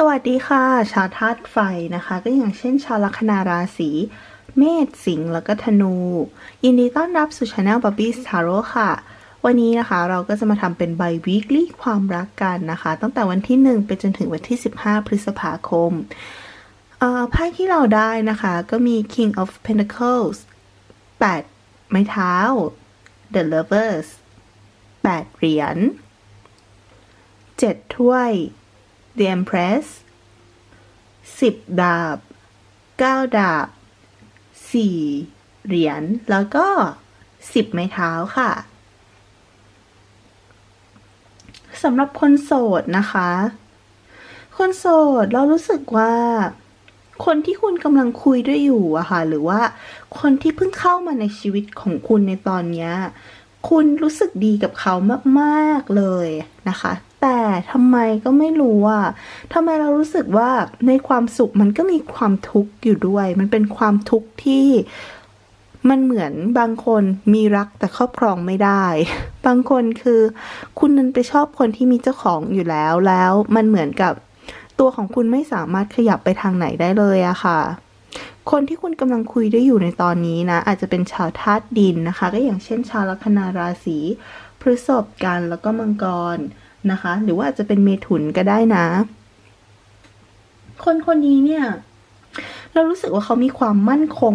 สวัสดีค่ะ ชาวธาตุไฟนะคะ ก็อย่างเช่น ชาวลัคนาราศีเมษสิงห์แล้วก็ธนู ยินดีต้อนรับสู่ช anel Bobby's Tarot ค่ะ วันนี้นะคะเราก็จะมาทำเป็น by weekly ความรักกันนะคะ ตั้งแต่วันที่ 1 ไปจนถึงวันที่ 15 พฤษภาคมไพ่ที่เราได้นะคะก็มี King of Pentacles 8 ไม้เท้า The Lovers 8 เหรียญ 7 ถ้วย The Empress สิบดาบเก้าดาบสี่เหรียญ แล้วก็สิบไม้เท้าค่ะสำหรับคนโสดนะคะ คนโสดเรารู้สึกว่า คนที่คุณกำลังคุยด้วยอยู่อะค่ะ หรือว่าคนที่เพิ่งเข้ามาในชีวิตของคุณในตอนนี้ คุณรู้สึกดีกับเขามาก ๆ เลยนะคะ แต่ทำไมก็ไม่รู้อะทำไมเรารู้สึกว่าในความสุขมันก็มีความทุกข์อยู่ด้วย มันเป็นความทุกข์ที่มันเหมือนบางคนมีรักแต่ครอบครองไม่ได้ บางคนคือคุณนั้นไปชอบคนที่มีเจ้าของอยู่แล้วแล้ว มันเหมือนกับตัวของคุณไม่สามารถขยับไปทางไหนได้เลยอะค่ะ คนที่คุณกำลังคุยได้อยู่ในตอนนี้นะ อาจจะเป็นชาวธาตุดินนะคะ ก็อย่างเช่นชาวลัคนาราศีพฤษภกันแล้วก็มังกร นะคะ หรือว่าอาจจะเป็นเมถุนก็ได้นะ คนคนนี้เนี่ย เรารู้สึกว่าเขามีความมั่นคง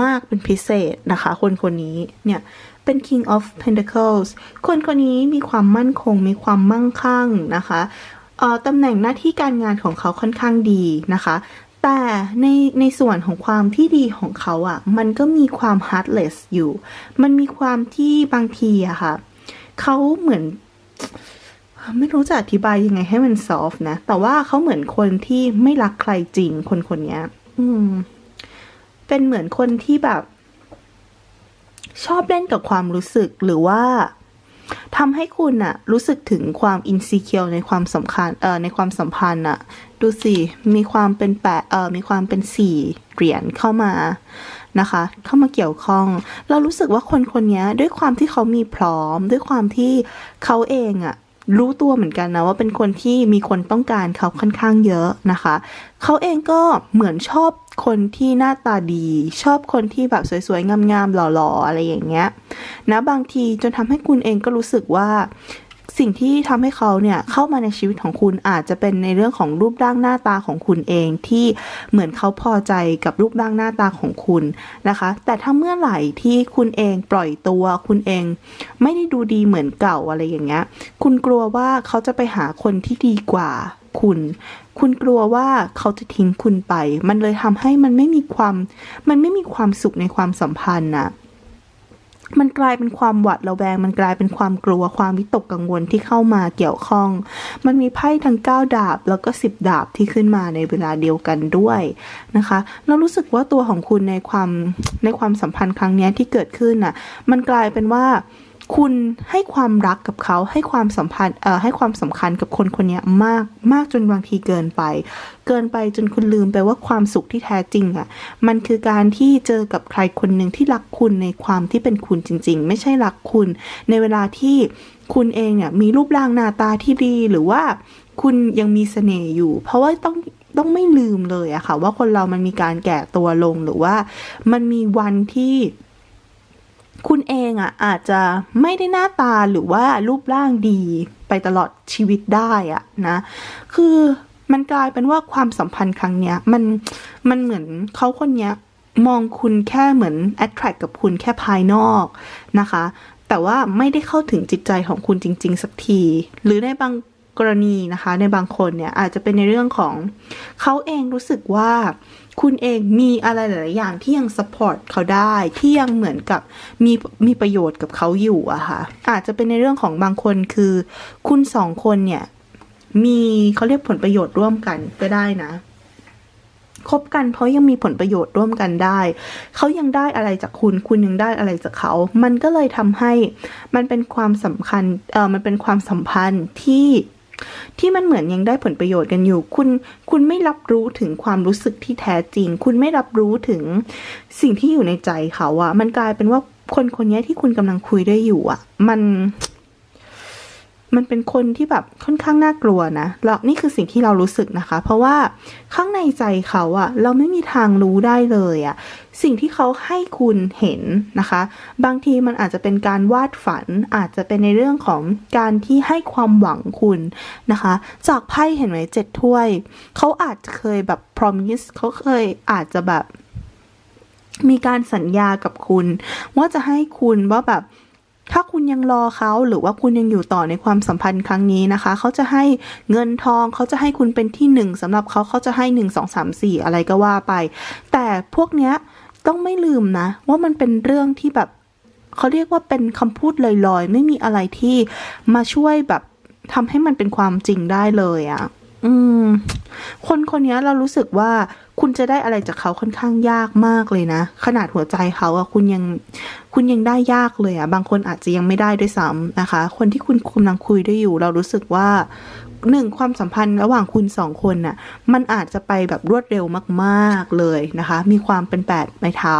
มากเป็นพิเศษนะคะ คนคนนี้เนี่ยเป็น King of Pentacles คนคนนี้มีความมั่นคง มีความมั่งคั่งนะคะเอ่อตำแหน่งหน้าที่การงานของเขาค่อนข้างดีนะคะ แต่ในในส่วนของความที่ดีของเขาอะ่ะ มันก็มีความ heartless อยู่ มันมีความที่บางทีอะค่ะเขาเหมือน ไม่รู้จะอธิบายยังไงให้มันซอฟนะ แต่ว่าเขาเหมือนคนที่ไม่รักใครจริงคนคนนี้อืม เป็นเหมือนคนที่แบบ ชอบเล่นกับความรู้สึกหรือว่าทำให้คุณอะรู้สึกถึงความอินซีเคียวในความสำคัญเอ่อในความสัมพันธ์อะดูสิ มีความเป็นแปดเอ่อมีความเป็นสี่เหรียญเข้ามา นะคะ เข้ามาเกี่ยวข้อง เรารู้สึกว่าคนคนนี้ด้วยความที่เขามีพร้อม ด้วยความที่เขาเองอะรู้ตัวเหมือนกันนะว่าเป็นคนที่มีคนต้องการเขาค่อนข้างเยอะนะคะ เขาเองก็เหมือนชอบคนที่หน้าตาดี ชอบคนที่แบบสวยๆงามๆหล่อๆอะไรอย่างเงี้ยนะบางทีจนทำให้คุณเองก็รู้สึกว่า สิ่งที่ทำให้เขาเนี่ยเข้ามาในชีวิตของคุณอาจจะเป็นในเรื่องของรูปร่างหน้าตาของคุณเองที่เหมือนเขาพอใจกับรูปร่างหน้าตาของคุณนะคะ แต่ถ้าเมื่อไหร่ที่คุณเองปล่อยตัวคุณเอง ไม่ได้ดูดีเหมือนเก่าอะไรอย่างเงี้ย คุณกลัวว่าเขาจะไปหาคนที่ดีกว่าคุณ คุณกลัวว่าเขาจะทิ้งคุณไป มันเลยทำให้มันไม่มีความ มันไม่มีความสุขในความสัมพันธ์นะ มันกลายเป็นความหวาดระแวง มันกลายเป็นความกลัวความวิตกกังวลที่เข้ามาเกี่ยวข้อง มันมีไพ่ทั้งเก้าดาบแล้วก็สิบดาบที่ขึ้นมาในเวลาเดียวกันด้วยนะคะเรารู้สึกว่าตัวของคุณในความในความสัมพันธ์ครั้งนี้ที่เกิดขึ้นน่ะมันกลายเป็นว่า คุณให้ความรักกับเขาให้ความสัมพันธ์เอ่อให้ความสำคัญกับคนคนนี้มากมากจนบางทีเกินไป เกินไปจนคุณลืมไปว่าความสุขที่แท้จริงอะ่ะมันคือการที่เจอกับใครคนหนึ่งที่รักคุณในความที่เป็นคุณจริง ๆ ไม่ใช่รักคุณ ในเวลาที่คุณเองเนี่ยมีรูปร่างหน้าตาที่ดีหรือว่าคุณยังมีเสน่ห์อยู่ เพราะว่าต้องต้องไม่ลืมเลยอะค่ะ ว่าคนเรามันมีการแก่ตัวลงหรือว่ามันมีวันที่ คุณเองอะอาจจะไม่ได้หน้าตาหรือว่ารูปร่างดีไปตลอดชีวิตได้อะนะ คือมันกลายเป็นว่าความสัมพันธ์ครั้งเนี้ยมันมันเหมือนเขาคนเนี้ยมองคุณแค่เหมือน attract กับคุณแค่ภายนอกนะคะ แต่ว่าไม่ได้เข้าถึงจิตใจของคุณจริง ๆ สักที หรือในบางกรณีนะคะ ในบางคนเนี่ยอาจจะเป็นในเรื่องของเขาเองรู้สึกว่า คุณเองมีอะไรหลาย ๆ อย่างที่ยัง support เขาได้ที่ยังเหมือนกับมีมีประโยชน์กับเขาอยู่อะค่ะ อาจจะเป็นในเรื่องของบางคนคือ คุณสองคนเนี่ย มีเขาเรียกผลประโยชน์ร่วมกันก็ได้นะคบกันเพราะยังมีผลประโยชน์ร่วมกันได้ เขายังได้อะไรจากคุณ คุณยังได้อะไรจากเขา มันก็เลยทำให้มันเป็นความสำคัญ เออมันเป็นความสัมพันธ์ที่ ที่มันเหมือนยังได้ผลประโยชน์กันอยู่ คุณคุณไม่รับรู้ถึงความรู้สึกที่แท้จริง คุณไม่รับรู้ถึงสิ่งที่อยู่ในใจเขาอะมันกลายเป็นว่าคนคนนี้ที่คุณกำลังคุยด้วยอยู่อะมัน มันเป็นคนที่แบบค่อนข้างน่ากลัวนะแล้วนี่คือสิ่งที่เรารู้สึกนะคะ เพราะว่าข้างในใจเขาอะเราไม่มีทางรู้ได้เลยอะสิ่งที่เขาให้คุณเห็นนะคะ บางทีมันอาจจะเป็นการวาดฝัน อาจจะเป็นในเรื่องของการที่ให้ความหวังคุณนะคะ จากไพ่เห็นไหมเจ็ดถ้วย เขาอาจจะเคยแบบ promise เขาเคยอาจจะแบบ มีการสัญญากับคุณ ว่าจะให้คุณว่าแบบ ถ้าคุณยังรอเขาหรือว่าคุณยังอยู่ต่อในความสัมพันธ์ครั้งนี้นะคะ เขาจะให้เงินทองเขาจะให้คุณเป็นที่หนึ่งสำหรับเขาเขาจะให้หนึ่งสองสามสี่อะไรก็ว่าไป แต่พวกเนี้ยต้องไม่ลืมนะ ว่ามันเป็นเรื่องที่แบบเขาเรียกว่าเป็นคำพูดลอยๆ ไม่มีอะไรที่มาช่วยแบบทำให้มันเป็นความจริงได้เลยอะ่ะ อืม คนคนนี้เรารู้สึกว่าคุณจะได้อะไรจากเขาค่อนข้างยากมากเลยนะ ขนาดหัวใจเขาอะคุณยังคุณยังได้ยากเลยอะบางคนอาจจะยังไม่ได้ด้วยซ้ำนะคะ คนที่คุณกำลังคุยด้วยอยู่ เรารู้สึกว่าหนึ่งความสัมพันธ์ระหว่างคุณสองคนน่ะ มันอาจจะไปแบบรวดเร็วมาก ๆเลยนะคะ มีความเป็นแปดไม้เท้า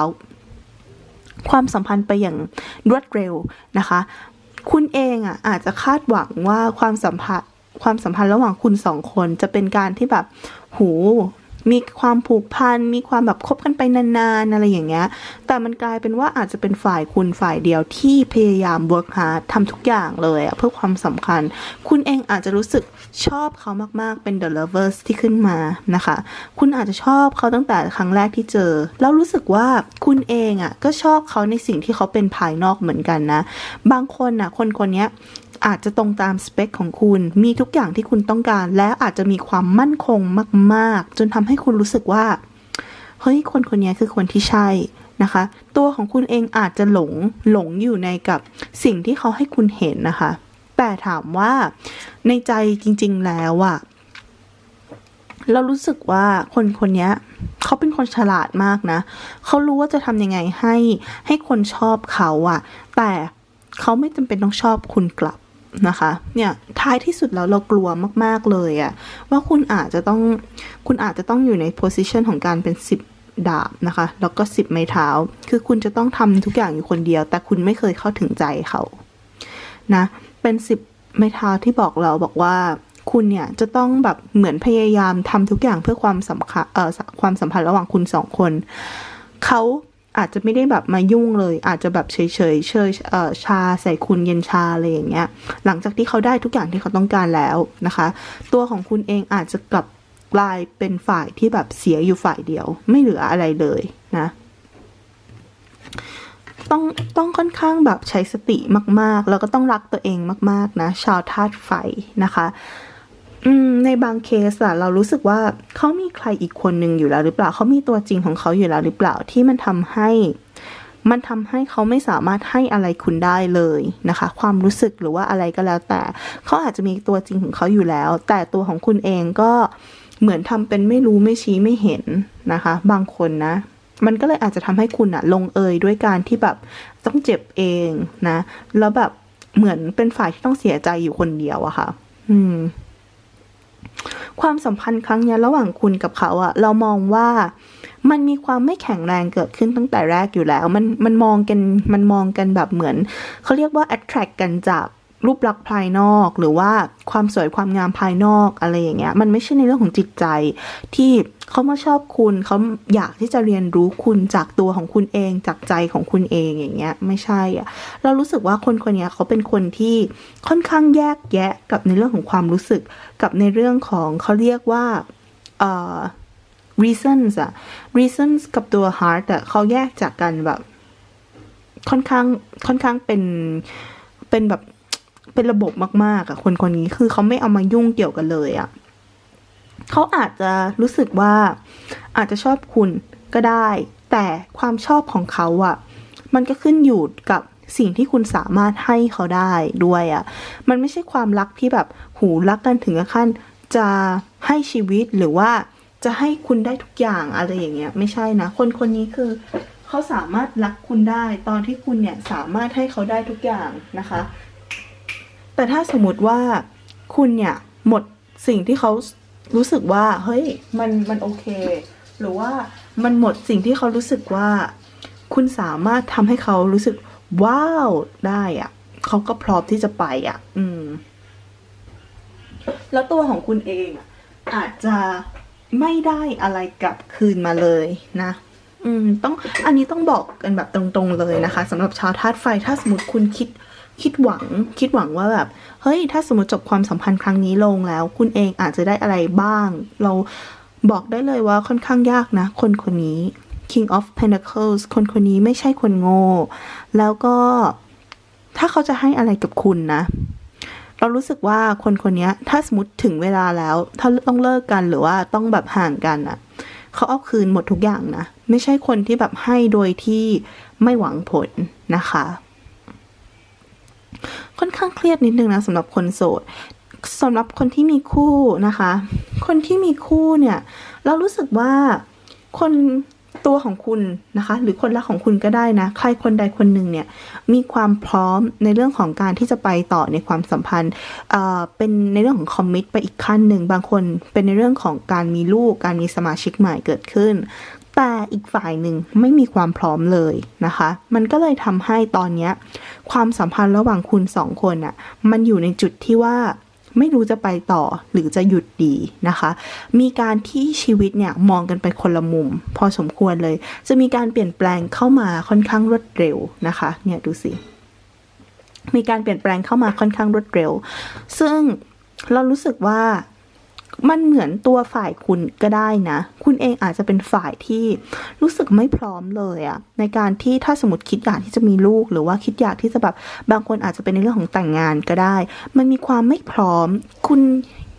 ความสัมพันธ์ไปอย่างรวดเร็วนะคะ คุณเองอะอาจจะคาดหวังว่าความสัมพันธ์ ความสัมพันธ์ระหว่างคุณสองคนจะเป็นการที่แบบ หู มีความผูกพัน มีความแบบคบกันไปนานๆอะไรอย่างเงี้ย แต่มันกลายเป็นว่าอาจจะเป็นฝ่ายคุณฝ่ายเดียวที่พยายาม work hard ทำทุกอย่างเลยอะเพื่อความสำคัญ คุณเองอาจจะรู้สึกชอบเขามากๆเป็น the lovers ที่ขึ้นมานะคะ คุณอาจจะชอบเขาตั้งแต่ครั้งแรกที่เจอ แล้วรู้สึกว่าคุณเองอะก็ชอบเขาในสิ่งที่เขาเป็นภายนอกเหมือนกันนะ บางคนน่ะคนคนนี้อาจจะตรงตามสเปคของคุณ มีทุกอย่างที่คุณต้องการ และอาจจะมีความมั่นคงมาก ๆ จนทำให้คุณรู้สึกว่า เฮ้ยคนคนนี้คือคนที่ใช่นะคะ ตัวของคุณเองอาจจะหลงหลงอยู่ในกับสิ่งที่เขาให้คุณเห็นนะคะ แต่ถามว่าในใจจริง ๆแล้วอะเรารู้สึกว่าคนคนนี้เขาเป็นคนฉลาดมากนะ เขารู้ว่าจะทำยังไงให้ให้คนชอบเขาอะแต่เขาไม่จำเป็นต้องชอบคุณกลับ นะคะเนี่ยท้ายที่สุดแล้วเรากลัวมากๆเลยอะว่าคุณอาจจะต้องคุณอาจจะต้องอยู่ในโพสิชันของการเป็นสิบดาบนะคะ แล้วก็สิบไม้เท้า คือคุณจะต้องทำทุกอย่างอยู่คนเดียว แต่คุณไม่เคยเข้าถึงใจเขานะเป็นสิบไม้เท้าที่บอกเราบอกว่าคุณเนี่ยจะต้องแบบเหมือนพยายามทำทุกอย่างเพื่อความสำคัญเอ่อความสัมพันธ์ระหว่างคุณสองคนเขา อาจจะไม่ได้แบบมายุ่งเลย อาจจะแบบเฉยเฉยเชยเอ่อชาใส่คุณเย็นชาอะไรอย่างเงี้ย หลังจากที่เขาได้ทุกอย่างที่เขาต้องการแล้วนะคะ ตัวของคุณเองอาจจะกลับกลายเป็นฝ่ายที่แบบเสียอยู่ฝ่ายเดียว ไม่เหลืออะไรเลยนะต้องต้องค่อนข้างแบบใช้สติมาก ๆ แล้วก็ต้องรักตัวเองมาก ๆ นะ ชาวธาตุไฟนะคะ อืมในบางเคสอะเรารู้สึกว่าเขามีใครอีกคนหนึ่งอยู่แล้วหรือเปล่าเขามีตัวจริงของเขาอยู่แล้วหรือเปล่าที่มันทำให้ มันทำให้เขาไม่สามารถให้อะไรคุณได้เลยนะคะ ความรู้สึกหรือว่าอะไรก็แล้วแต่ เขาอาจจะมีตัวจริงของเขาอยู่แล้ว แต่ตัวของคุณเองก็เหมือนทำเป็นไม่รู้ไม่ชี้ไม่เห็นนะคะ บางคนนะ มันก็เลยอาจจะทำให้คุณอะลงเอยด้วยการที่แบบต้องเจ็บเองนะ แล้วแบบเหมือนเป็นฝ่ายที่ต้องเสียใจอยู่คนเดียวอะค่ะ อืม ความสัมพันธ์ครั้งนี้ระหว่างคุณกับเขาอะเรามองว่ามันมีความไม่แข็งแรงเกิดขึ้นตั้งแต่แรกอยู่แล้ว มันมันมองกันมันมองกันแบบเหมือน เขาเรียกว่า attract กันจาก รูปลักษณ์ภายนอกหรือว่าความสวยความงามภายนอกอะไรอย่างเงี้ย มันไม่ใช่ในเรื่องของจิตใจ ที่เขามาชอบคุณเขาอยากที่จะเรียนรู้คุณจากตัวของคุณเองจากใจของคุณเองอย่างเงี้ย ไม่ใช่อะเรารู้สึกว่าคนคนเนี้ยเขาเป็นคนที่ค่อนข้างแยกแยะกับในเรื่องของความรู้สึก กับในเรื่องของเขาเรียกว่าเอ่อ reasons อะ reasons กับตัว heart อะเขาแยกจากกันแบบ ค่อนข้างค่อนข้างเป็นเป็นแบบ เป็นระบบมากๆอะคนคนนี้คือเขาไม่เอามายุ่งเกี่ยวกันเลยอะเขาอาจจะรู้สึกว่าอาจจะชอบคุณก็ได้ แต่ความชอบของเขาอะมันก็ขึ้นอยู่กับสิ่งที่คุณสามารถให้เขาได้ด้วยอะมันไม่ใช่ความรักที่แบบหูรักกันถึงขั้นจะให้ชีวิตหรือว่าจะให้คุณได้ทุกอย่างอะไรอย่างเงี้ย ไม่ใช่นะ คนคนนี้คือเขาสามารถรักคุณได้ ตอนที่คุณเนี่ยสามารถให้เขาได้ทุกอย่างนะคะ แต่ถ้าสมมติว่าคุณเนี่ยหมดสิ่งที่เขารู้สึกว่า เฮ้ย มันมันโอเค หรือว่ามันหมดสิ่งที่เขารู้สึกว่า คุณสามารถทำให้เขารู้สึก ว้าวได้อะเขาก็พร้อมที่จะไปอะอืม แล้วตัวของคุณเองอะอาจจะไม่ได้อะไรกลับคืนมาเลยนะ อืม ต้องอันนี้ต้องบอกกันแบบตรงๆเลยนะคะสำหรับชาวธาตุไฟถ้าสมมติคุณคิด คิดหวังคิดหวังว่าแบบเฮ้ยถ้าสมมติจบความสัมพันธ์ครั้งนี้ลงแล้ว คุณเองอาจจะได้อะไรบ้าง เราบอกได้เลยว่าค่อนข้างยากนะ คนคนนี้ King of Pentacles คนคนนี้ไม่ใช่คนโง่ แล้วก็ถ้าเขาจะให้อะไรกับคุณนะ เรารู้สึกว่าคนคนนี้ถ้าสมมติถึงเวลาแล้ว ถ้าต้องเลิกกันหรือว่าต้องแบบห่างกันอะเขาเอาคืนหมดทุกอย่างนะ ไม่ใช่คนที่แบบให้โดยที่ไม่หวังผลนะคะ ค่อนข้างเครียดนิดนึงนะสำหรับคนโสดสำหรับคนที่มีคู่นะคะ คนที่มีคู่เนี่ย เรารู้สึกว่าคนตัวของคุณนะคะ หรือคนรักของคุณก็ได้นะ ใครคนใดคนหนึ่งเนี่ย มีความพร้อมในเรื่องของการที่จะไปต่อในความสัมพันธ์เอ่อเป็นในเรื่องของคอมมิตไปอีกขั้นหนึ่ง บางคนเป็นในเรื่องของการมีลูก การมีสมาชิกใหม่เกิดขึ้น แต่อีกฝ่ายหนึ่งไม่มีความพร้อมเลยนะคะ มันก็เลยทำให้ตอนเนี้ย ความสัมพันธ์ระหว่างคุณสองคนอะ่ะมันอยู่ในจุดที่ว่าไม่รู้จะไปต่อหรือจะหยุดดีนะคะ มีการที่ชีวิตเนี่ยมองกันไปคนละมุม พอสมควรเลย จะมีการเปลี่ยนแปลงเข้ามาค่อนข้างรวดเร็วนะคะเนี่ยดูสิมีการเปลี่ยนแปลงเข้ามาค่อนข้างรวดเร็ว ซึ่งเรารู้สึกว่า มันเหมือนตัวฝ่ายคุณก็ได้นะ คุณเองอาจจะเป็นฝ่ายที่รู้สึกไม่พร้อมเลยอะในการที่ถ้าสมมติคิดอยากที่จะมีลูก หรือว่าคิดอยากที่จะแบบบางคนอาจจะเป็นในเรื่องของแต่งงานก็ได้ มันมีความไม่พร้อม คุณ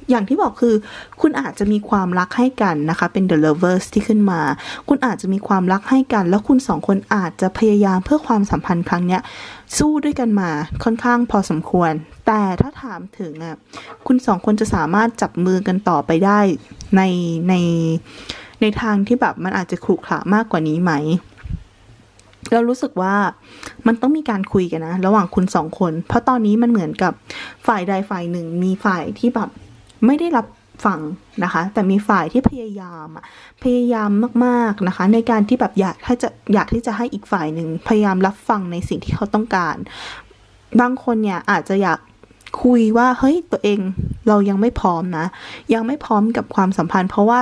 อย่างที่บอกคือ คุณอาจจะมีความรักให้กันนะคะ เป็น the lovers ที่ขึ้นมา คุณอาจจะมีความรักให้กัน แล้วคุณสองคนอาจจะพยายามเพื่อความสัมพันธ์ครั้งเนี้ยสู้ด้วยกันมาค่อนข้างพอสมควร แต่ถ้าถามถึงอะคุณสองคนจะสามารถจับมือกันต่อไปได้ในในในทางที่แบบมันอาจจะขรุขระมากกว่านี้ไหมเรารู้สึกว่ามันต้องมีการคุยกันนะ ระหว่างคุณสองคน เพราะตอนนี้มันเหมือนกับฝ่ายใดฝ่ายหนึ่งมีฝ่ายที่แบบ ไม่ได้รับฟังนะคะ แต่มีฝ่ายที่พยายามพยายามมากๆนะคะ ในการที่แบบอยากให้จะอยากที่จะให้อีกฝ่ายหนึ่งพยายามรับฟังในสิ่งที่เขาต้องการ บางคนเนี่ยอาจจะอยากคุยว่าเฮ้ยตัวเองเรายังไม่พร้อมนะ ยังไม่พร้อมกับความสัมพันธ์ เพราะว่า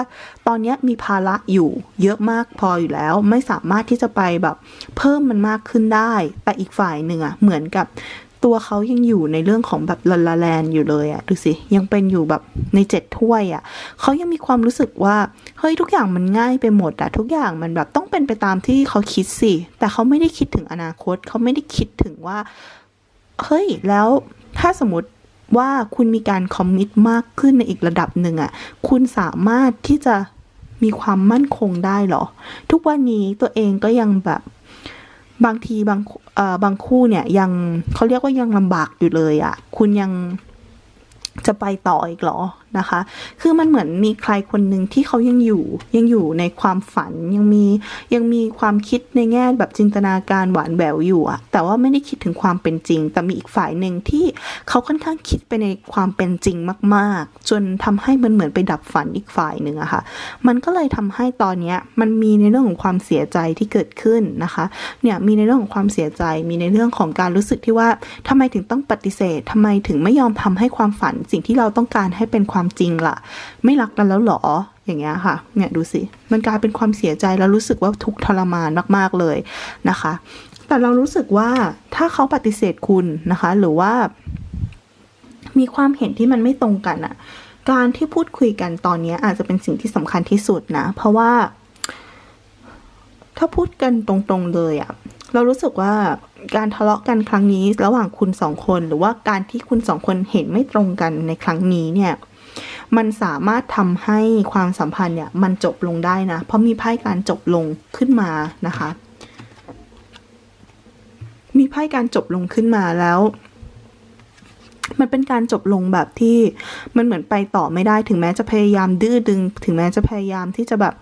ตอนนี้มีภาระอยู่เยอะมากพออยู่แล้ว ไม่สามารถที่จะไปแบบเพิ่มมันมากขึ้นได้ แต่อีกฝ่ายหนึ่งอะเหมือนกับ ตัวเขายังอยู่ในเรื่องของแบบลาลาแลนอยู่เลยอะดูสิ ยังเป็นอยู่แบบในเจ็ดถ้วยอะเขายังมีความรู้สึกว่าเฮ้ยทุกอย่างมันง่ายไปหมดอะทุกอย่างมันแบบต้องเป็นไปตามที่เขาคิดสิ แต่เขาไม่ได้คิดถึงอนาคต เขาไม่ได้คิดถึงว่าเฮ้ยแล้วถ้าสมมติว่าคุณมีการคอมมิตมากขึ้นในอีกระดับหนึ่งอะ่ะคุณสามารถที่จะมีความมั่นคงได้เหรอ ทุกวันนี้ตัวเองก็ยังแบบ บางทีบางเอ่อบางคู่เนี่ยยังเขาเรียกว่ายังลำบากอยู่เลยอะ่ะ คุณยังจะไปต่ออีกเหรอนะคะ คือมันเหมือนมีใครคนหนึ่งที่เขายังอยู่ยังอยู่ในความฝันยังมียังมีความคิดในแง่แบบจินตนาการหวานแหววอยู่อะแต่ว่าไม่ได้คิดถึงความเป็นจริง แต่มีอีกฝ่ายหนึ่งที่เขาค่อนข้างคิดไปในความเป็นจริงมาก ๆ จนทำให้มันเหมือนไปดับฝันอีกฝ่ายหนึ่งอะค่ะ มันก็เลยทำให้ตอนเนี้ยมันมีในเรื่องของความเสียใจที่เกิดขึ้นนะคะเนี่ยมีในเรื่องของความเสียใจมีในเรื่องของการรู้สึกที่ว่าทำไมถึงต้องปฏิเสธทำไมถึงไม่ยอมทำให้ความฝันสิ่งที่เราต้องการให้เป็นความความจริงล่ะ ไม่รักกันแล้วหรออย่างเงี้ยค่ะ เนี่ยดูสิ มันกลายเป็นความเสียใจแล้วรู้สึกว่าทุกทรมานมากๆเลยนะคะ แต่เรารู้สึกว่าถ้าเขาปฏิเสธคุณนะคะ หรือว่า มีความเห็นที่มันไม่ตรงกันอะการที่พูดคุยกันตอนนี้อาจจะเป็นสิ่งที่สำคัญที่สุดนะ เพราะว่า ถ้าพูดกันตรงๆเลยอะเรารู้สึกว่าการทะเลาะกันครั้งนี้ ระหว่างคุณสองคน หรือว่าการที่คุณสองคนเห็นไม่ตรงกันในครั้งนี้เนี่ย มันสามารถทำให้ความสัมพันธ์เนี่ยมันจบลงได้นะ เพราะมีไพ่การจบลงขึ้นมานะคะ มีไพ่การจบลงขึ้นมาแล้วมันเป็นการจบลงแบบที่มันเหมือนไปต่อไม่ได้ถึงแม้จะพยายามดื้อดึง ถึงแม้จะพยายามที่จะแบบ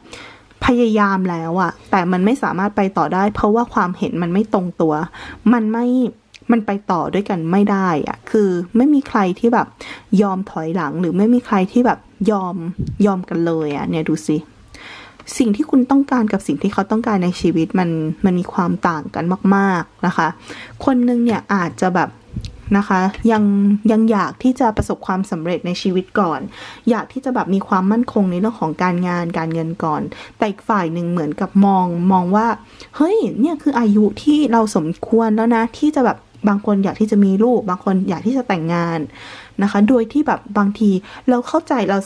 พยายามแล้วอะแต่มันไม่สามารถไปต่อได้ เพราะว่าความเห็นมันไม่ตรงตัว มันไม่ มันไปต่อด้วยกันไม่ได้อะคือไม่มีใครที่แบบยอมถอยหลัง หรือไม่มีใครที่แบบยอมยอมกันเลยอะเนี่ยดูสิสิ่งที่คุณต้องการกับสิ่งที่เขาต้องการในชีวิตมันมันมีความต่างกันมาก ๆนะคะ คนนึงเนี่ยอาจจะแบบนะคะยังยังอยากที่จะประสบความสำเร็จในชีวิตก่อน อยากที่จะแบบมีความมั่นคงในเรื่องของการงานการเงินก่อน แต่อีกฝ่ายหนึ่งเหมือนกับมองมองว่า เฮ้ยเนี่ยคืออายุที่เราสมควรแล้วนะที่จะแบบ บางคนอยากที่จะมีลูก บางคนอยากที่จะแต่งงานนะคะ โดยที่แบบบางทีเราเข้าใจเรา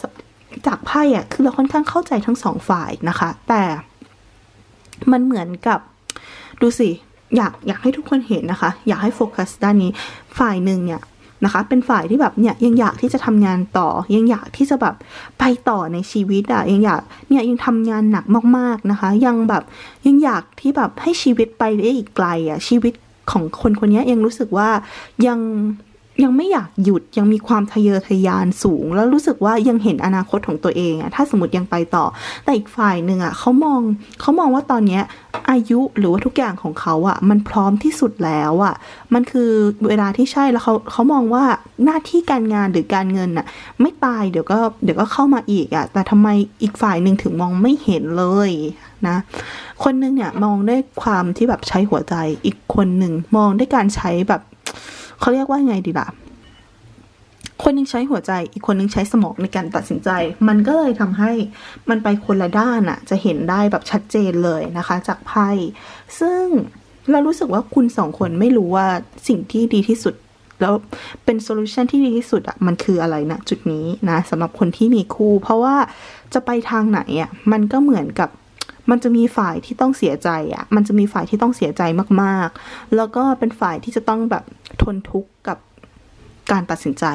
จากไพ่อะคือเราค่อนข้างเข้าใจทั้งสองฝ่ายนะคะ แต่มันเหมือนกับดูสิอยากอยากให้ทุกคนเห็นนะคะ อยากให้โฟกัสด้านนี้ฝ่ายหนึ่งเนี่ยนะคะเป็นฝ่ายที่แบบเนี่ยยังอยากที่จะทำงานต่อ ยังอยากที่จะแบบไปต่อในชีวิตอะยังอยากเนี่ยยังทำงานหนักมากๆนะคะ ยังแบบยังอยากที่แบบให้ชีวิตไปได้อีกไกลอะชีวิต ของคนคนนี้ยังรู้สึกว่ายัง ยังไม่อยากหยุดยังมีความทะเยอทะยานสูง แล้วรู้สึกว่ายังเห็นอนาคตของตัวเองอะถ้าสมมติยังไปต่อ แต่อีกฝ่ายหนึ่งอะเขามองเขามองว่าตอนเนี้ยอายุหรือว่าทุกอย่างของเขาอะมันพร้อมที่สุดแล้วอะมันคือเวลาที่ใช่แล้วเขาเขามองว่าหน้าที่การงานหรือการเงินอะไม่ตายเดี๋ยวก็เดี๋ยวก็เข้ามาอีกอะแต่ทำไมอีกฝ่ายหนึ่งถึงมองไม่เห็นเลยนะ คนหนึงเนี่ยมองด้วยความที่แบบใช้หัวใจอีกคนหนึ่งมองด้วยการใช้แบบ เขาเรียกว่าไงดีล่ะ คนนึงใช้หัวใจ อีกคนนึงใช้สมองในการตัดสินใจ มันก็เลยทำให้มันไปคนละด้านอะจะเห็นได้แบบชัดเจนเลยนะคะ จากไพ่ ซึ่งเรารู้สึกว่าคุณสองคนไม่รู้ว่าสิ่งที่ดีที่สุด แล้วเป็นโซลูชันที่ดีที่สุดอะมันคืออะไรนะจุดนี้นะสำหรับคนที่มีคู่ เพราะว่าจะไปทางไหนอะมันก็เหมือนกับ มันจะมีฝ่ายที่ต้องเสียใจอะ่ะ มันจะมีฝ่ายที่ต้องเสียใจมากๆ แล้วก็เป็นฝ่ายที่จะต้องแบบทนทุกข์กับการตัดสินใจ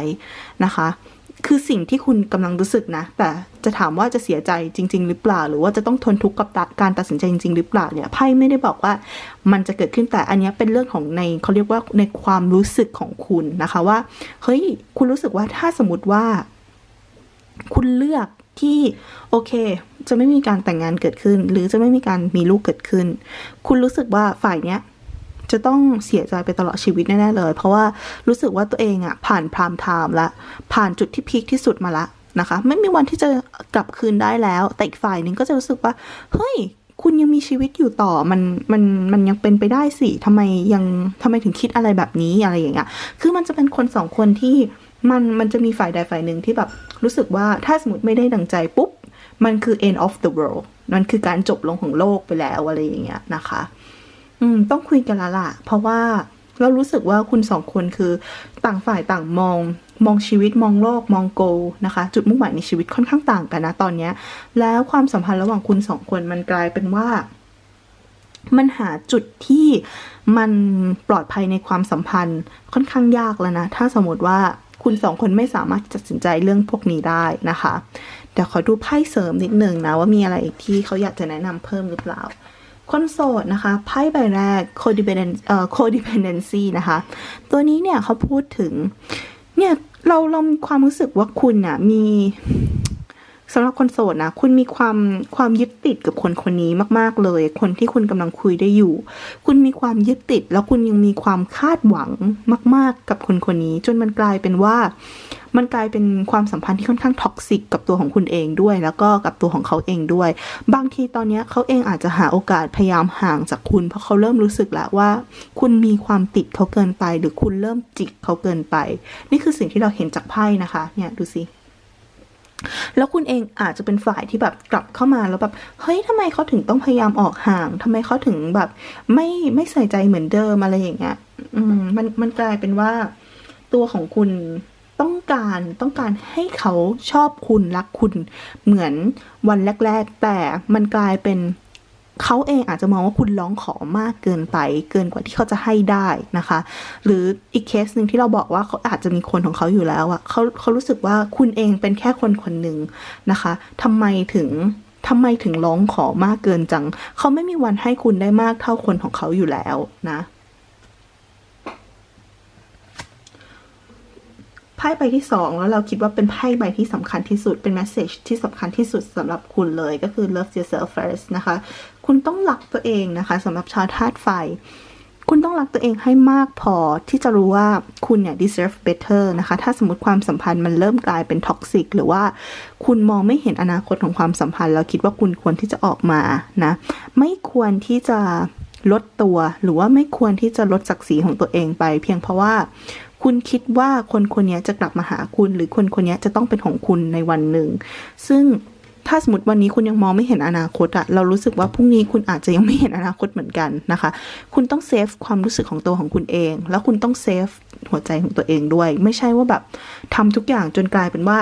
นะคะ คือสิ่งที่คุณกำลังรู้สึกนะ แต่จะถามว่าจะเสียใจจริง ๆ หรือเปล่า หรือว่าจะต้องทนทุกข์กับการตัดสินใจจริง ๆ หรือเปล่าเนี่ย ไพ่ไม่ได้บอกว่ามันจะเกิดขึ้นแต่อันนี้เป็นเรื่องของในเขาเรียกว่าในความรู้สึกของคุณนะคะว่า เฮ้ย คุณรู้สึกว่าถ้าสมมติว่า คุณเลือกที่โอเค จะไม่มีการแต่งงานเกิดขึ้น หรือจะไม่มีการมีลูกเกิดขึ้น คุณรู้สึกว่าฝ่ายเนี้ยจะต้องเสียใจไปตลอดชีวิตแน่ๆเลย เพราะว่ารู้สึกว่าตัวเองอะผ่านพรามไทม์ละผ่านจุดที่พีคที่สุดมาละนะคะ ไม่มีวันที่จะกลับคืนได้แล้ว แต่อีกฝ่ายหนึ่งก็จะรู้สึกว่า เฮ้ย คุณยังมีชีวิตอยู่ต่อ มัน มัน มันยังเป็นไปได้สิทำไมยังทำไมถึงคิดอะไรแบบนี้อะไรอย่างเงี้ย คือมันจะเป็นคนสองคนที่มัน มันจะมีฝ่ายใดฝ่ายหนึ่งที่แบบรู้สึกว่าถ้าสมมติไม่ได้ดังใจปุ๊บ มันคือ end of the world มันคือการจบลงของโลกไปแล้วอะไรอย่างเงี้ยนะคะ อืมต้องคุยกันละล่ะเพราะว่าเรารู้สึกว่าคุณสองคนคือต่างฝ่ายต่างมองมองชีวิตมองโลกมองโกนะคะ จุดมุ่งหมายในชีวิตค่อนข้างต่างกันนะตอนเนี้ยแล้วความสัมพันธ์ระหว่างคุณสองคนมันกลายเป็นว่า มันหาจุดที่มันปลอดภัยในความสัมพันธ์ค่อนข้างยากแล้วนะ ถ้าสมมติว่าคุณสองคนไม่สามารถตัดสินใจเรื่องพวกนี้ได้นะคะ เดี๋ยวขอดูไพ่เสริมนิดหนึ่งนะ ว่ามีอะไรอีกที่เขาอยากจะแนะนำเพิ่มหรือเปล่า คนโสดนะคะไพ่ใบแรก codependent เอ่อ codependency นะคะ ตัวนี้เนี่ยเขาพูดถึงเนี่ยเราเรามีความรู้สึกว่าคุณน่ะมี สำหรับคนโสดนะ คุณมีความความยึดติดกับคนคนนี้มาก ๆ เลย คนที่คุณกำลังคุยได้อยู่ คุณมีความยึดติด แล้วคุณยังมีความคาดหวังมาก ๆ กับคนคนนี้ จนมันกลายเป็นว่า มันกลายเป็นความสัมพันธ์ที่ค่อนข้างท็อกซิกกับตัวของคุณเองด้วย แล้วก็กับตัวของเขาเองด้วย บางทีตอนนี้เขาเองอาจจะหาโอกาสพยายามห่างจากคุณ เพราะเขาเริ่มรู้สึกแล้วว่า คุณมีความติดเขาเกินไป หรือคุณเริ่มจิกเขาเกินไป นี่คือสิ่งที่เราเห็นจากไพ่นะคะ เนี่ยดูสิ แล้วคุณเองอาจจะเป็นฝ่ายที่แบบกลับเข้ามาแล้วแบบเฮ้ยทำไมเขาถึงต้องพยายามออกห่างทำไมเขาถึงแบบ ไม่ไม่ใส่ใจเหมือนเดิมอะไรอย่างเงี้ยอืมมันมันกลายเป็นว่า ตัวของคุณต้องการต้องการให้เขาชอบคุณรักคุณเหมือนวันแรก ๆ แต่มันกลายเป็น เขาเองอาจจะมองว่าคุณร้องขอมากเกินไป เกินกว่าที่เขาจะให้ได้นะคะ หรืออีกเคสหนึ่งที่เราบอกว่าเขาอาจจะมีคนของเขาอยู่แล้วอะเขาเขารู้สึกว่าคุณเองเป็นแค่คนคนหนึ่งนะคะทำไมถึงทำไมถึงร้องขอมากเกินจัง เขาไม่มีวันให้คุณได้มากเท่าคนของเขาอยู่แล้วนะไพ่ใบที่สองแล้วเราคิดว่าเป็นไพ่ใบที่สำคัญที่สุดเป็นแมสเซจที่สำคัญที่สุดสำหรับคุณเลยก็คือ love yourself first นะคะ คุณต้องรักตัวเองนะคะสำหรับชาวธาตุไฟ คุณต้องรักตัวเองให้มากพอที่จะรู้ว่าคุณเนี่ย deserve better นะคะ ถ้าสมมติความสัมพันธ์มันเริ่มกลายเป็น toxic หรือว่าคุณมองไม่เห็นอนาคตของความสัมพันธ์ แล้วคิดว่าคุณควรที่จะออกมานะ ไม่ควรที่จะลดตัวหรือว่าไม่ควรที่จะลดศักดิ์ศรีของตัวเองไป เพียงเพราะว่าคุณคิดว่าคนคนนี้จะกลับมาหาคุณ หรือคนคนนี้จะต้องเป็นของคุณในวันหนึ่ง ซึ่ง ถ้าสมมติวันนี้คุณยังมองไม่เห็นอนาคตอะเรารู้สึกว่าพรุ่งนี้คุณอาจจะยังไม่เห็นอนาคตเหมือนกันนะคะ คุณต้องเซฟความรู้สึกของตัวของคุณเอง แล้วคุณต้องเซฟหัวใจของตัวเองด้วย ไม่ใช่ว่าแบบทำทุกอย่างจนกลายเป็นว่า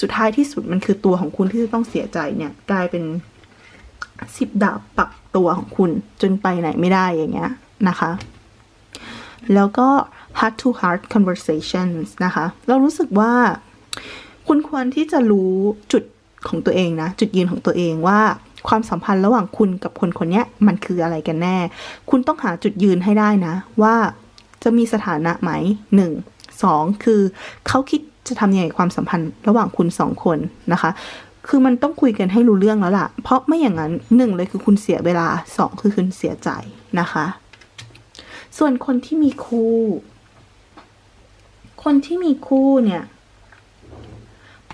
สุดท้ายที่สุดมันคือตัวของคุณที่จะต้องเสียใจเนี่ยกลายเป็นสิบดาบปักตัวของคุณจนไปไหนไม่ได้อย่างเงี้ยนะคะ แล้วก็ heart to heart conversations นะคะ เรารู้สึกว่า คุณควรที่จะรู้จุด ของตัวเองนะ จุดยืนของตัวเองว่าความสัมพันธ์ระหว่างคุณกับคนคนนี้มันคืออะไรกันแน่ คุณต้องหาจุดยืนให้ได้นะ ว่าจะมีสถานะไหมหนึ่งสองคือเขาคิดจะทำยังไงความสัมพันธ์ระหว่างคุณสองคนนะคะ คือมันต้องคุยกันให้รู้เรื่องแล้วล่ะ เพราะไม่อย่างนั้นหนึ่งเลยคือคุณเสียเวลาสองคือคุณเสียใจนะคะ ส่วนคนที่มีคู่ คนที่มีคู่เนี่ย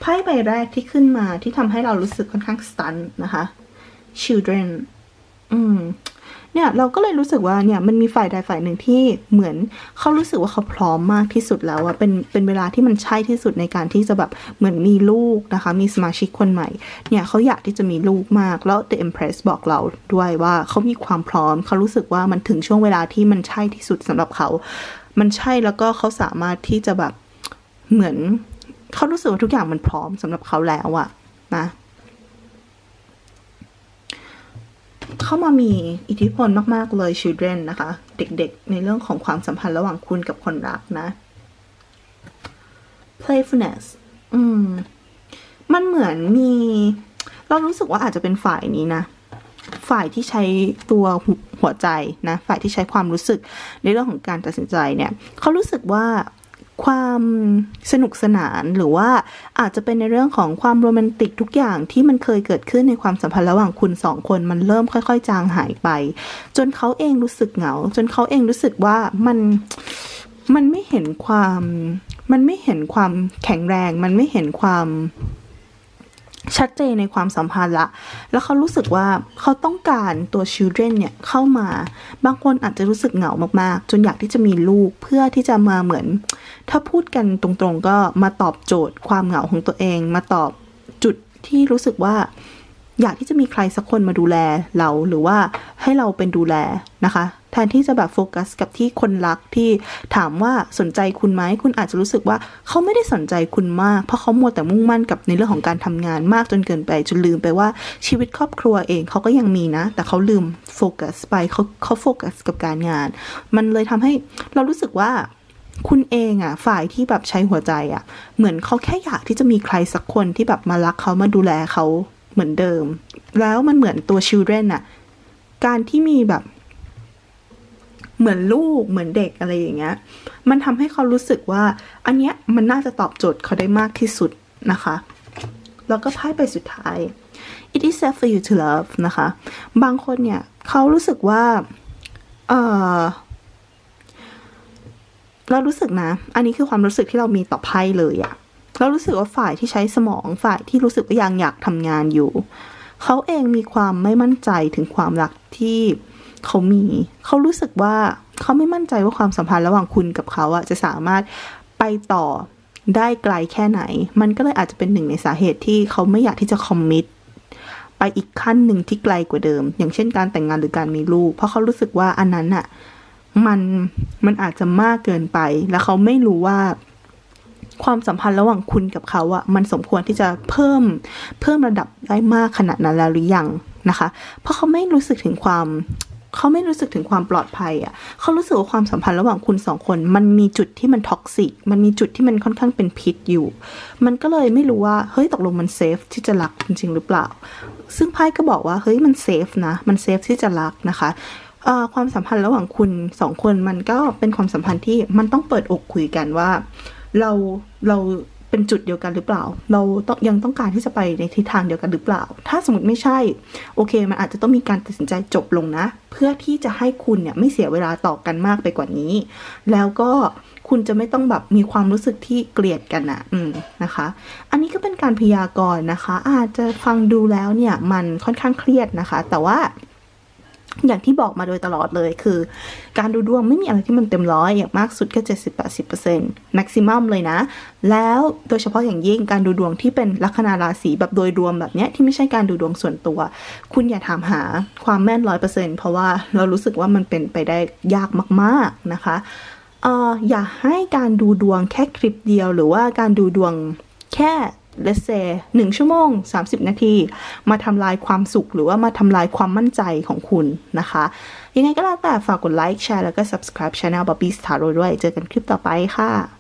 ไพ่ใบแรกที่ขึ้นมาที่ทำให้เรารู้สึกค่อนข้างสตันนะคะ children อืมเนี่ยเราก็เลยรู้สึกว่าเนี่ยมันมีฝ่ายใดฝ่ายหนึ่งที่เหมือนเขารู้สึกว่าเขาพร้อมมากที่สุดแล้วอะเป็นเป็นเวลาที่มันใช่ที่สุดในการที่จะแบบเหมือนมีลูกนะคะ มีสมาชิกคนใหม่ เนี่ยเขาอยากที่จะมีลูกมากแล้ว The Empress บอกเราด้วยว่าเขามีความพร้อมเขารู้สึกว่ามันถึงช่วงเวลาที่มันใช่ที่สุดสำหรับเขา มันใช่แล้วก็เขาสามารถที่จะแบบเหมือน เขารู้สึกว่าทุกอย่างมันพร้อมสำหรับเขาแล้วอะนะเข้ามามีอิทธิพลมาก ๆ เลย children นะคะ เด็กๆ ในเรื่องของความสัมพันธ์ระหว่างคุณกับคนรักนะ playfulness อืม มันเหมือนมี เรารู้สึกว่าอาจจะเป็นฝ่ายนี้นะ ฝ่ายที่ใช้ตัวหัวใจนะ ฝ่ายที่ใช้ความรู้สึกในเรื่องของการตัดสินใจเนี่ย เขารู้สึกว่า ความสนุกสนานหรือว่าอาจจะเป็นในเรื่องของความโรแมนติกทุกอย่างที่มันเคยเกิดขึ้นในความสัมพันธ์ระหว่างคุณสองคนมันเริ่มค่อย ๆ จางหายไป จนเขาเองรู้สึกเหงา จนเขาเองรู้สึกว่ามันมันไม่เห็นความ มันไม่เห็นความแข็งแรง มันไม่เห็นความ ชัดเจนในความสัมพันธ์ละ แล้วเขารู้สึกว่าเขาต้องการตัว children เนี่ยเข้ามา บางคนอาจจะรู้สึกเหงามากๆ จนอยากที่จะมีลูกเพื่อที่จะมาเหมือน ถ้าพูดกันตรงๆ ก็มาตอบโจทย์ความเหงาของตัวเอง มาตอบจุดที่รู้สึกว่า อยากที่จะมีใครสักคนมาดูแลเราหรือว่าให้เราเป็นดูแลนะคะ แทนที่จะแบบโฟกัสกับที่คนรักที่ถามว่าสนใจคุณไหมคุณอาจจะรู้สึกว่าเขาไม่ได้สนใจคุณมาก เพราะเขามัวแต่มุ่งมั่นกับในเรื่องของการทำงานมากจนเกินไปจนลืมไปว่าชีวิตครอบครัวเองเขาก็ยังมีนะ แต่เขาลืมโฟกัสไปเขาเขาโฟกัสกับการงาน มันเลยทำให้เรารู้สึกว่าคุณเองอะฝ่ายที่แบบใช้หัวใจอะเหมือนเขาแค่อยากที่จะมีใครสักคนที่แบบมารักเขามาดูแลเขา เหมือนเดิม แล้วมันเหมือนตัว children อะการที่มีแบบ เหมือนลูกเหมือนเด็กอะไรอย่างเงี้ย มันทำให้เขารู้สึกว่า อันเนี้ยมันน่าจะตอบโจทย์เขาได้มากที่สุดนะคะ แล้วก็ไพ่ไปสุดท้าย it is safe for you to love นะคะ บางคนเนี่ยเขารู้สึกว่า เออเรารู้สึกนะ อันนี้คือความรู้สึกที่เรามีต่อไพ่เลยอะ เรารู้สึกว่าฝ่ายที่ใช้สมองฝ่ายที่รู้สึกว่ายังอยากทำงานอยู่ เขาเองมีความไม่มั่นใจถึงความรักที่เขามี เขารู้สึกว่าเขาไม่มั่นใจว่าความสัมพันธ์ระหว่างคุณกับเขาอะจะสามารถไปต่อได้ไกลแค่ไหน มันก็เลยอาจจะเป็นหนึ่งในสาเหตุที่เขาไม่อยากที่จะคอมมิตไปอีกขั้นหนึ่งที่ไกลกว่าเดิม อย่างเช่นการแต่งงานหรือการมีลูก เพราะเขารู้สึกว่าอันนั้นอะมันมันอาจจะมากเกินไป แล้วเขาไม่รู้ว่า ความสัมพันธ์ระหว่างคุณกับเขาอะมันสมควรที่จะเพิ่มเพิ่มระดับได้มากขนาดนั้นแล้วหรือยังนะคะ เพราะเขาไม่รู้สึกถึงความเขาไม่รู้สึกถึงความปลอดภัยอะ่ะ เขารู้สึกว่าความสัมพันธ์ระหว่างคุณสองคน มันมีจุดที่มันท็อกซิก มันมีจุดที่มันค่อนข้างเป็นพิษอยู่ มันก็เลยไม่รู้ว่า เฮ้ย ตกลงมันเซฟที่จะรักจริง ๆ หรือเปล่า ซึ่งไพ่ก็บอกว่า เฮ้ย มันเซฟนะ มันเซฟที่จะรักนะคะเอ่อความสัมพันธ์ระหว่างคุณสองคนมันก็เป็นความสัมพันธ์ที่มันต้องเปิดอกคุยกันว่า เราเราเป็นจุดเดียวกันหรือเปล่า เราต้องยังต้องการที่จะไปในทิศทางเดียวกันหรือเปล่า ถ้าสมมติไม่ใช่ โอเค มันอาจจะต้องมีการตัดสินใจจบลงนะ เพื่อที่จะให้คุณเนี่ยไม่เสียเวลาต่อกันมากไปกว่านี้ แล้วก็คุณจะไม่ต้องแบบมีความรู้สึกที่เกลียดกันอะอืมนะคะ อันนี้ก็เป็นการพยากรณ์นะคะ อาจจะฟังดูแล้วเนี่ยมันค่อนข้างเครียดนะคะ แต่ว่า อย่างที่บอกมาโดยตลอดเลยคือ การดูดวงไม่มีอะไรที่มันเต็มร้อยอย่างมากสุดก็70-80% maximum เลยนะ แล้วโดยเฉพาะอย่างยิ่งการดูดวงที่เป็นลัคนาราศีแบบโดยรวมแบบเนี้ยที่ไม่ใช่การดูดวงส่วนตัว คุณอย่าถามหาความแม่นร้อยเปอร์เซ็นต์เพราะว่าเรารู้สึกว่ามันเป็นไปได้ยากมาก ๆนะคะเอออย่าให้การดูดวงแค่คลิปเดียว หรือว่าการดูดวงแค่ เลเซหนึ่งชั่วโมง 30 นาที มาทำลายความสุขหรือว่ามาทำลายความมั่นใจของคุณนะคะ ยังไงก็แล้วแต่ฝากกดไลค์แชร์แล้วก็ subscribe channel Bobby's Tarot ด้วย เจอกันคลิปต่อไปค่ะ